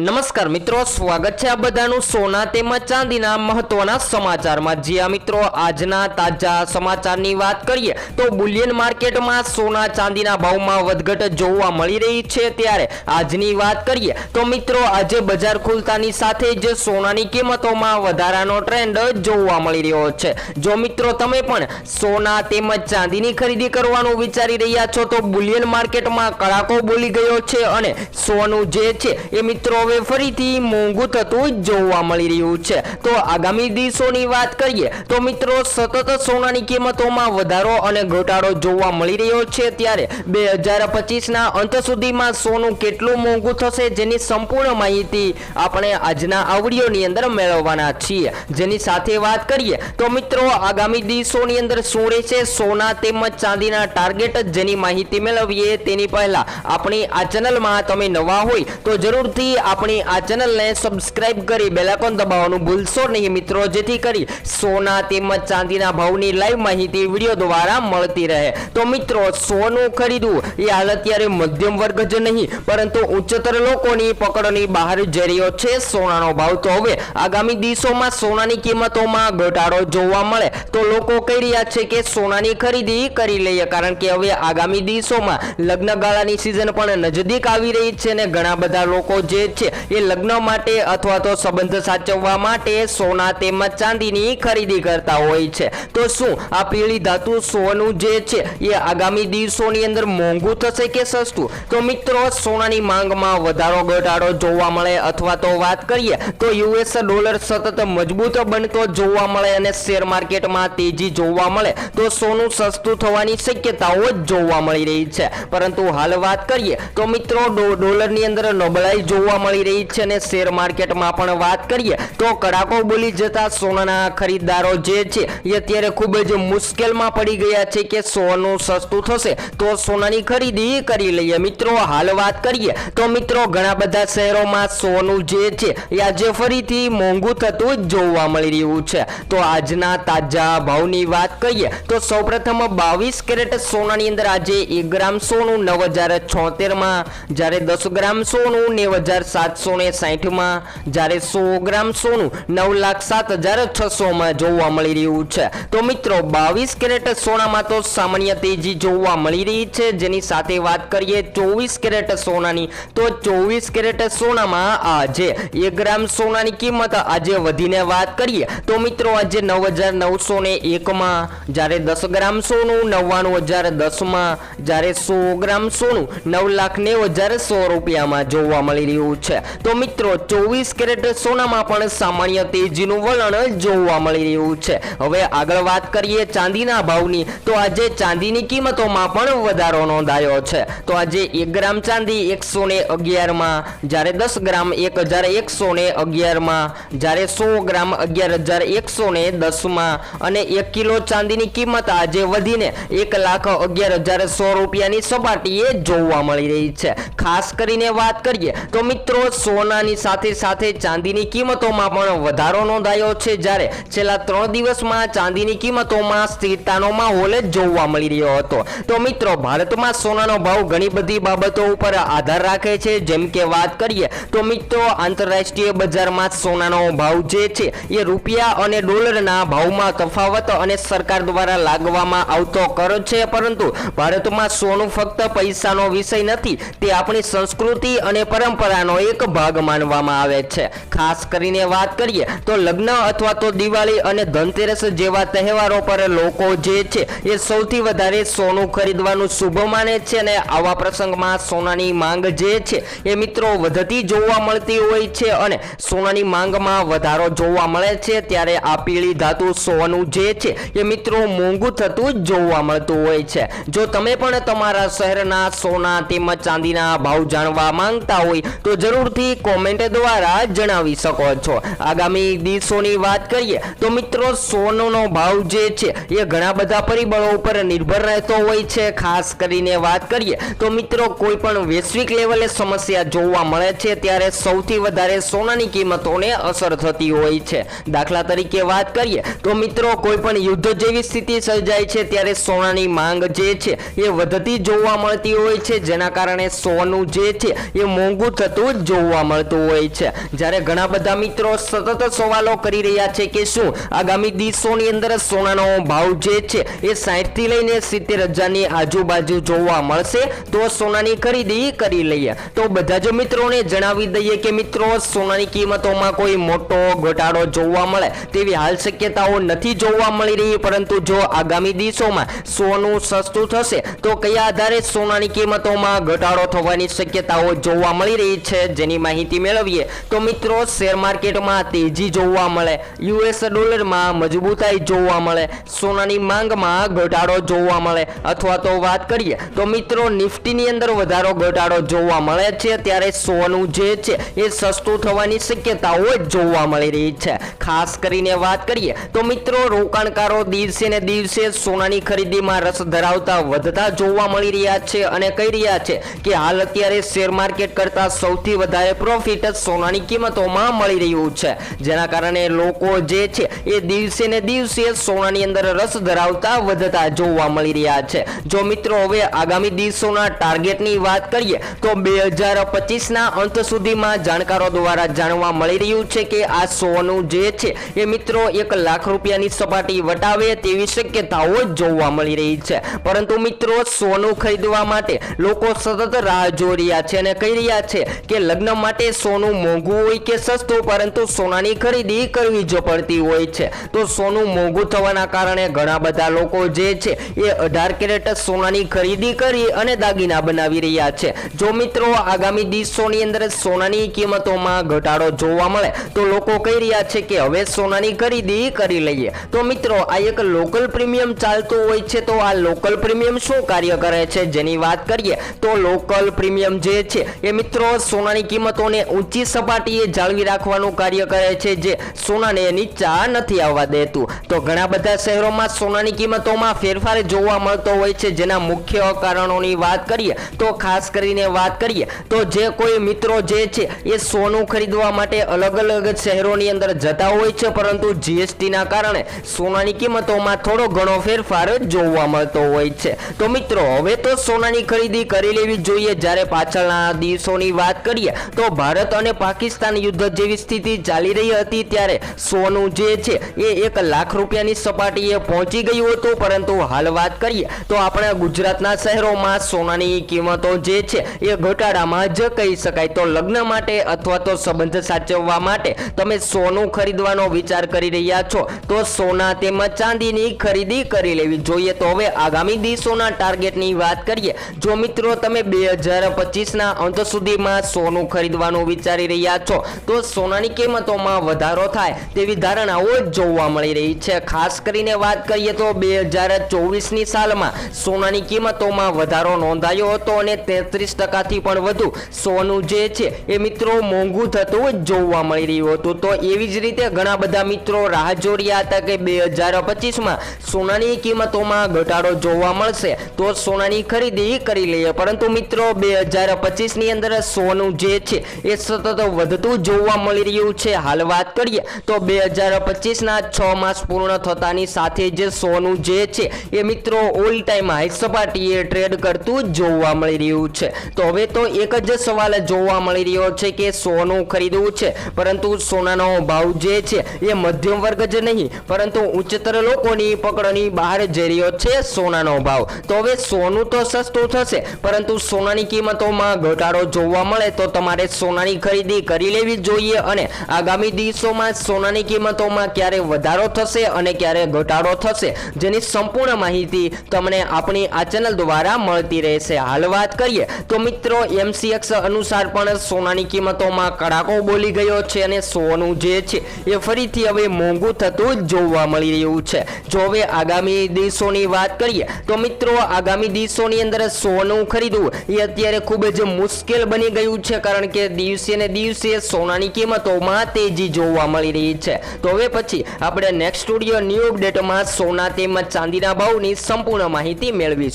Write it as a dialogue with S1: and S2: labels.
S1: નમસ્કાર મિત્રો, સ્વાગત છે આ બધાનું સોના તેમજ ચાંદીના મહત્વના સમાચારમાં. જ્યાં મિત્રો, આજના તાજા સમાચારની વાત કરીએ તો બુલિયન માર્કેટમાં સોના ચાંદીના ભાવમાં વધઘટ જોવા મળી રહી છે ત્યારે આજની વાત કરીએ તો મિત્રો, આજે બજાર ખુલતાની સાથે જ સોનાની કિંમતોમાં વધારાનો ટ્રેન્ડ જોવા મળી રહ્યો છે. જો મિત્રો, તમે પણ સોના તેમજ ચાંદીની ખરીદી કરવાનું વિચારી રહ્યા છો તો બુલિયન માર્કેટમાં કડાકો બોલી ગયો છે અને સોનું જે છે એ મિત્રો હવે ફરીથી મોંઘું થતું જોવા મળી રહ્યું છે. તો આગામી દિવસોની વાત કરીએ, તો મિત્રો સતત સોનાની કિંમતોમાં વધારો અને ઘટાડો જોવા મળી રહ્યો છે ત્યારે બે હજાર પચીસના અંત સુધીમાં સોનું કેટલું મોંઘું થશે જેની સંપૂર્ણ માહિતી આપણે આજના આવડીઓની અંદર મેળવવાના છીએ. જેની સાથે વાત કરીએ, તો મિત્રો આગામી દિવસોની અંદર શું રહેશે? સોના તેમજ ચાંદીના ટાર્ગેટ જેની માહિતી મેળવીએ તેની પહેલા આપણી આ ચેનલમાં તમે નવા હોય તો જરૂરથી આપણી આ ચેનલને સબસ્ક્રાઇબ કરી બેલાકોન દબાવવાનું ભૂલશો નહીં મિત્રો, જેથી કરી સોના તેમજ ચાંદીના ભાવની લાઈવ માહિતી વીડિયો દ્વારા મળતી રહે. તો મિત્રો, સોનું ખરીદવું એ હાલ અત્યારે મધ્યમ વર્ગ જ નહીં, પરંતુ ઉચ્ચતર લોકોની પકડની બહાર જઈ રહ્યો છે સોનાનો ભાવ. તો હવે આગામી દિવસોમાં સોનાની કિંમતોમાં ઘટાડો જોવા મળે. તો લોકો કહી રહ્યા છે કે સોનાની ખરીદી કરી લઈએ, કારણ કે હવે આગામી દિવસોમાં લગ્નગાળાની સિઝન પણ નજદીક આવી રહી છે અને ઘણા બધા લોકો જે છે એ લગ્ન માટે અથવા તો સંબંધ સાચવવા માટે સોના તેમજ ચાંદીની ખરીદી કરતા હોય છે. તો શું આ પીળી ધાતુ સોનું જે છે એ આગામી દિવસોની અંદર મોંઘું થશે કે સસ્તું? તો મિત્રો, સોનાની માંગમાં વધારો ઘટાડો જોવા મળે અથવા તો વાત કરીએ, તો યુએસ ડોલર સતત મજબૂત બનતો જોવા મળે અને શેર માર્કેટમાં તેજી જોવા મળે, તો સોનું સસ્તું થવાની શક્યતાઓ જોવા મળી રહી છે. પરંતુ હાલ વાત કરીએ, તો મિત્રો ડોલરની અંદર નબળાઈ જોવા મળી રહી છે અને શેર માર્કેટમાં પણ વાત કરીએ તો કડાકો બોલી જતા સોનાના ખરીદદારો જે છે, એ અત્યારે ખૂબ જ મુશ્કેલમાં પડી ગયા છે કે સોનું સસ્તું થશે તો સોનાની ખરીદી કરી લઈએ. મિત્રો, હાલ વાત કરીએ તો મિત્રો, ઘણા બધા શહેરોમાં સોનું જે છે, એ આજે ફરીથી મોંઘું થતું જ જોવા મળી રહ્યું છે. તો આજના તાજા ભાવની વાત કરીએ તો સૌપ્રથમ બાવીસ કેરેટ સોનાની અંદર આજે એક ગ્રામ સોનું, નવ હજાર છોતેરમાં જ્યારે દસ ગ્રામ સોનું, નેવ હજાર સાતસો ને સાહીઠમાં જ્યારે સો ગ્રામ સોનું નવ લાખ સાત હજાર છસોમાં જોવા મળી રહ્યું છે. તો મિત્રો, બાવીસ કેરેટ સોનામાં તો સામાન્ય તેજી જોવા મળી રહી છે. જેની સાથે વાત કરીએ ચોવીસ કેરેટ સોનાની, તો ચોવીસ કેરેટ સોનામાં આજે એક ગ્રામ સોનાની કિંમત આજે વધીને વાત કરીએ. તો મિત્રો, આજે નવ હજાર નવસો ને એકમાં જ્યારે દસ ગ્રામ સોનું, નવ્વાણું હજાર દસમાં જ્યારે સો ગ્રામ સોનું, નવ લાખ નેવ હજાર સો રૂપિયામાં જોવા મળી રહ્યું છે. તો મિત્રો, ચોવીસ કેરેટ સોનામાં પણ સામાન્ય તેજીનું વલણ જોવા મળી રહ્યું છે. હવે આગળ વાત કરીએ ચાંદીના ભાવની, તો આજે ચાંદીની કિંમતોમાં પણ વધારો નોંધાયો છે. તો આજે એક ગ્રામ ચાંદી એકસો ને અગિયારમાં, જ્યારે દસ ગ્રામ એક હજાર એકસો ને અગિયારમાં, જ્યારે સો ગ્રામ અગિયાર હજાર એકસો ને દસમાં અને એક કિલો ચાંદીની કિંમત આજે વધીને એક લાખ અગિયાર હજાર સો રૂપિયાની સપાટીએ જોવા મળી રહી છે. ખાસ કરીને વાત કરીએ તો મિત્રો સોનાની સાથે સાથે ચાંદીની કિંમતોમાં પણ વધારો નોંધાયો છે. જ્યારે છેલ્લા ત્રણ દિવસમાં ચાંદીની કિંમતોમાં સ્થિરતાનો માહોલ જોવા મળી રહ્યો હતો. તો મિત્રો, ભારતમાં સોનાનો ભાવ ઘણી બધી બાબતો ઉપર આધાર રાખે છે. જેમ કે વાત કરીએ, તો મિત્રો, આંતરરાષ્ટ્રીય બજારમાં સોનાનો ભાવ જે છે, એ રૂપિયા અને ડોલરના ભાવમાં તફાવત અને સરકાર દ્વારા લાગવામાં આવતો કર છે. પરંતુ ભારતમાં સોનું ફક્ત પૈસાનો વિષય નથી, તે આપણી સંસ્કૃતિ અને પરંપરાનો એક ભાગ માનવામાં આવે છે. ખાસ કરીને વાત કરીએ તો લગ્ન અથવા તો દિવાળી અને ધનતેરસ જેવા તહેવારો પર લોકો જે છે એ સૌથી વધારે સોનું ખરીદવાનું શુભ માને છે અને આવા પ્રસંગમાં સોનાની માંગ જે છે એ મિત્રો વધતી જોવા મળતી હોય છે અને સોનાની માંગમાં વધારો જોવા મળે છે ત્યારે આ પીળી ધાતુ સોનું જે છે એ મિત્રો મોંઘું થતું જોવા મળતું હોય છે. જો તમે પણ તમારા શહેરના સોના તેમજ ચાંદીના ભાવ જાણવા માંગતા હોય તો જરૂરથી કોમેન્ટ દ્વારા જણાવી શકો છો. આગામી દિવસોની વાત કરીએ તો મિત્રો, સોનોનો ભાવ જે છે, એ ઘણા બધા પરિબળો ઉપર નિર્ભર રહેતો હોય છે. ખાસ કરીને વાત કરીએ તો મિત્રો કોઈ પણ વૈશ્વિક લેવલે સમસ્યા જોવા મળે છે, ત્યારે સૌથી વધારે સોનાની કિંમતોને અસર થતી હોય છે. દાખલા તરીકે વાત કરીએ તો મિત્રો કોઈ પણ યુદ્ધ જેવી સ્થિતિ સર્જાય છે, ત્યારે સોનાની માંગ જે છે, એ વધતી જોવા મળતી હોય છે. જેના કારણે સોનું જે છે, એ મોંઘું થતું જ જોવા મળતું હોય છે. જ્યારે ઘણા બધા મિત્રો સતત સવાલો કરી રહ્યા છે કે શું આગામી દિવસોની અંદર સોનાનો ભાવ જે છે એ સાઠથી લઈને સિત્તેર હજારની આજુબાજુ જોવા મળશે. તો સોનાની ખરીદી કરી લઈએ. તો બધા જ મિત્રોને જણાવી દઈએ કે મિત્રો, સોનાની કિંમતોમાં કોઈ મોટો ઘટાડો જોવા મળે તેવી હાલ શક્યતાઓ નથી જોવા મળી રહી. પરંતુ જો આગામી દિવસોમાં સોનું સસ્તું થશે, તો કયા આધારે સોનાની કિંમતોમાં ઘટાડો થવાની શક્યતાઓ જોવા મળી રહી છે? જેની માહિતી મેળવીએ, તો મિત્રો શેર માર્કેટમાં તેજી જોવા મળે યુએસ ડોલરમાં મજબૂતાઈ જોવા મળે, સોનાની માંગમાં ઘટાડો જોવા મળે, અથવા તો વાત કરીએ, તો મિત્રો નિફ્ટીની અંદર વધારો ઘટાડો જોવા મળે છે, ત્યારે સોનું જે છે, એ સસ્તું થવાની શક્યતાઓ જોવા મળી રહી છે. ખાસ કરીને વાત કરીએ, તો મિત્રો રોકાણકારો દિવસે ને દિવસે સોનાની ખરીદીમાં રસ ધરાવતા વધતા જોવા મળી રહ્યા છે અને કહી રહ્યા છે કે હાલ અત્યારે શેર માર્કેટ કરતા સૌથી વધારે પ્રોફિટ સોનાની કિંમતોમાં મળી રહ્યું છે. જેના કારણે લોકો જે છે એ દિવસે ને દિવસે સોનાની અંદર રસ ધરાવતા વધતા જોવા મળી રહ્યા છે. જો મિત્રો હવે આગામી દિવસોના ટાર્ગેટની વાત કરીએ, તો બે હજાર પચીસના અંત સુધીમાં જાણકારો દ્વારા જાણવા મળી રહ્યું છે કે આ સોનું જે છે એ મિત્રો એક લાખ રૂપિયાની સપાટી વટાવે તેવી શક્યતાઓ જોવા મળી રહી છે. પરંતુ મિત્રો, સોનું ખરીદવા માટે લોકો સતત રાહ જોઈ રહ્યા છે અને કહી રહ્યા છે કે લગ્ન માટે સોનું મોંઘું હોય કે સસ્તું, પરંતુ સોનાની ખરીદી કરવી જ પડતી હોય છે, તો સોનું મોંઘું થવાના કારણે ઘણા બધા લોકો જે છે, એ અઢાર કેરેટ સોનાની ખરીદી કરી અને દાગીના બનાવી રહ્યા છે. જો મિત્રો આગામી દિવસોની અંદર સોનાની કિંમતોમાં ઘટાડો જોવા મળે, તો લોકો કહી રહ્યા છે કે હવે સોનાની ખરીદી કરી લઈએ. તો મિત્રો, આ એક લોકલ પ્રીમિયમ ચાલતું હોય છે, તો આ લોકલ પ્રીમિયમ શું કાર્ય કરે છે? જેની વાત કરીએ, તો લોકલ પ્રીમિયમ જે છે, એ મિત્રો, સોનાની કિંમતોને ઊંચી સપાટીએ જાળવી રાખવાનું કાર્ય કરે છે, જે સોનાને નીચા નથી આવવા દેતું. તો ઘણા બધા શહેરોમાં સોનાની કિંમતોમાં ફેરફાર જોવા મળતો હોય છે. જેના મુખ્ય કારણોની વાત કરીએ તો ખાસ કરીને વાત કરીએ તો જે કોઈ મિત્રો જે છે, એ સોનું ખરીદવા માટે અલગ અલગ શહેરોની અંદર જતા હોય છે. પરંતુ જીએસટીના કારણે સોનાની કિંમતોમાં થોડો ઘણો ફેરફાર જોવા મળતો હોય છે. તો મિત્રો, હવે તો સોનાની ખરીદી કરી લેવી જોઈએ. જ્યારે પાછળના દિવસોની વાત કરીએ તો ભારત અને પાકિસ્તાન યુદ્ધ જેવી સ્થિતિ ચાલી રહી હતી ત્યારે સોનું જે છે એ એક લાખ રૂપિયાની સપાટીએ પહોંચી ગયું હતું. પરંતુ હાલ વાત કરીએ તો આપણા ગુજરાતના શહેરોમાં સોનાની કિંમતો જે છે એ ઘટાડામાં જ કહી શકાય તો લગ્ન માટે અથવા તો સંબંધ સાચવવા માટે તમે સોનું ખરીદવાનો વિચાર કરી રહ્યા છો તો સોના તેમજ ચાંદીની ખરીદી કરી લેવી જોઈએ. તો હવે આગામી દિવસોના ટાર્ગેટની વાત કરીએ. જો મિત્રો તમે બે હજાર પચીસના અંત સુધીમાં સોનું ખરીદવાનું વિચારી રહ્યા છો. તો સોનાની કિંમતોમાં વધારો થાય તેવી ધારણાઓ જ જોવા મળી રહી છે. ખાસ કરીને વાત કરીએ તો બે હજાર ચોવીસની સાલમાં સોનાની કિંમતોમાં વધારો નોંધાયો હતો અને તેત્રીસ ટકાથી પણ વધુ સોનું જે છે એ મિત્રો મોંઘું થતું જ જોવા મળી રહ્યું હતું. તો એવી જ રીતે ઘણા બધા મિત્રો રાહ રહ્યા હતા કે બે હજાર પચીસમાં સોનાની કિંમતોમાં ઘટાડો જોવા મળશે. તો સોનાની ખરીદી કરી લઈએ. પરંતુ મિત્રો, બે હજાર પચીસની અંદર સોનું છે. એ સતત વધતું જોવા મળી રહ્યું છે. હાલ વાત કરીએ તો બે હજાર પચીસના છ માસ પૂર્ણ થતાની સાથે જે સોનું જે છે એ મિત્રો ઓલ ટાઈમ હાઈ સપાટીએ ટ્રેડ કરતું જોવા મળી રહ્યું છે. તો હવે તો એક જ સવાલ જોવા મળી રહ્યો છે કે સોનું ખરીદવું છે. પરંતુ સોનાનો ભાવ જે છે એ મધ્યમ વર્ગ જ નહીં, પરંતુ ઉચ્ચતર લોકોની પકડની બહાર જઈ રહ્યો છે સોનાનો ભાવ. તો હવે સોનું તો સસ્તું થશે, પરંતુ સોનાની કિંમતોમાં ઘટાડો જોવા મળે તો તમારે સોનાની ખરીદી કરી લેવી જોઈએ અને આગામી દિવસોમાં સોનાની કિંમતોમાં ક્યારે વધારો થશે અને ક્યારે ઘટાડો થશે જેની સંપૂર્ણ માહિતી તમને આપણી આ ચેનલ દ્વારા મળતી રહેશે. હાલ વાત કરીએ તો મિત્રો, એમસીએક્સ અનુસાર પણ સોનાની કિંમતોમાં કડાકો બોલી ગયો છે અને સોનું જે છે એ ફરીથી હવે મોંઘું થતું જોવા મળી રહ્યું છે. જો હવે આગામી દિવસોની વાત કરીએ તો મિત્રો, આગામી દિવસોની અંદર સોનું ખરીદવું એ અત્યારે ખૂબ જ મુશ્કેલ બની ગયું છે. કારણ કે દિવસે ને દિવસે સોનાની કિંમતોમાં તેજી જોવા મળી રહી છે. તો હવે પછી આપણે નેક્સ્ટ સ્ટુડિયો ન્યૂ અપડેટમાં સોના તેમજ ચાંદીના ભાવની સંપૂર્ણ માહિતી મેળવીશું.